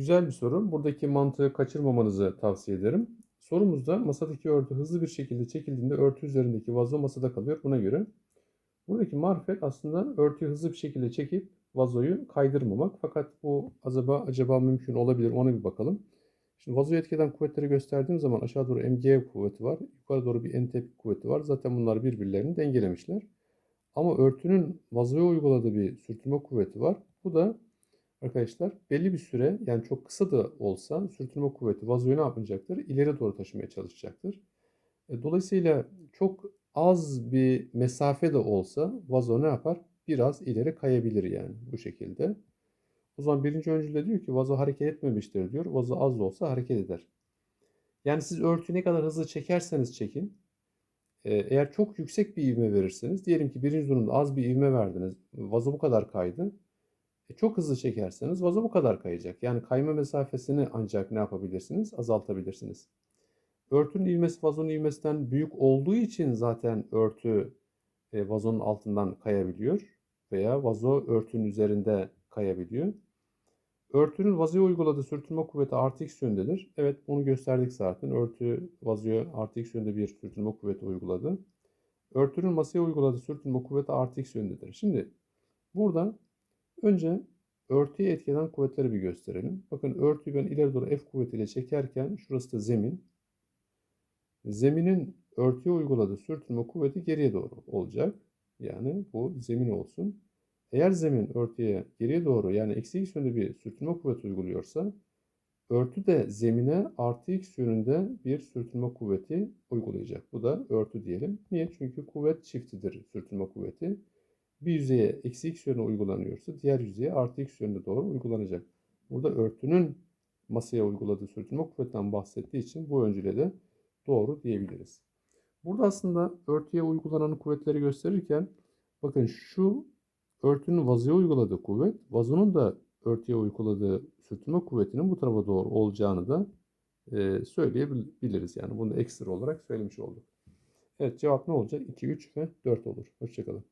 Güzel bir soru. Buradaki mantığı kaçırmamanızı tavsiye ederim. Sorumuzda masadaki örtü hızlı bir şekilde çekildiğinde örtü üzerindeki vazo masada kalıyor. Buna göre buradaki marifet aslında örtüyü hızlı bir şekilde çekip vazoyu kaydırmamak. Fakat bu acaba acaba mümkün olabilir ona bir bakalım. Şimdi vazoyu etkeden kuvvetleri gösterdiğim zaman aşağı doğru mg kuvveti var. Yukarı doğru bir n kuvveti var. Zaten bunlar birbirlerini dengelemişler. Ama örtünün vazoya uyguladığı bir sürtünme kuvveti var. Bu da arkadaşlar belli bir süre yani çok kısa da olsa sürtünme kuvveti vazoyu ne yapacaktır? İleri doğru taşımaya çalışacaktır. E, Dolayısıyla çok az bir mesafe de olsa vazo ne yapar? Biraz ileri kayabilir yani bu şekilde. O zaman birinci öncül de diyor ki vazo hareket etmemiştir diyor. Vazo az da olsa hareket eder. Yani siz örtüyü ne kadar hızlı çekerseniz çekin. e, Eğer çok yüksek bir ivme verirseniz, diyelim ki birinci durumda az bir ivme verdiniz, vazo bu kadar kaydı. E, çok hızlı çekerseniz vazo bu kadar kayacak. Yani kayma mesafesini ancak ne yapabilirsiniz? Azaltabilirsiniz. Örtünün ivmesi vazonun ivmesinden büyük olduğu için zaten örtü e, vazonun altından kayabiliyor veya vazo örtünün üzerinde kayabiliyor. Örtünün vazoya uyguladığı sürtünme kuvveti artı x yöndedir. Evet bunu gösterdik zaten. Örtü vazoya artı x yönde bir sürtünme kuvveti uyguladı. Örtünün masaya uyguladığı sürtünme kuvveti artı x yöndedir. Şimdi burada önce örtüye etkilen kuvvetleri bir gösterelim. Bakın örtüyü ben ileri doğru F kuvvetiyle çekerken şurası da zemin. Zeminin örtüye uyguladığı sürtünme kuvveti geriye doğru olacak. Yani bu zemin olsun. Eğer zemin örtüye geriye doğru yani eksi x yönünde bir sürtünme kuvveti uyguluyorsa örtü de zemine artı x yönünde bir sürtünme kuvveti uygulayacak. Bu da örtü diyelim. Niye? Çünkü kuvvet çiftidir sürtünme kuvveti. Bir yüzeye eksi x yönü uygulanıyorsa diğer yüzeye artı x yönünde doğru uygulanacak. Burada örtünün masaya uyguladığı sürtünme kuvvetten bahsettiği için bu öncüle de doğru diyebiliriz. Burada aslında örtüye uygulanan kuvvetleri gösterirken bakın şu örtünün vazoya uyguladığı kuvvet, vazonun da örtüye uyguladığı sürtünme kuvvetinin bu tarafa doğru olacağını da e, söyleyebiliriz. Yani bunu ekstra olarak söylemiş olduk. Evet cevap ne olacak? 2, 3 ve 4 olur. Hoşçakalın.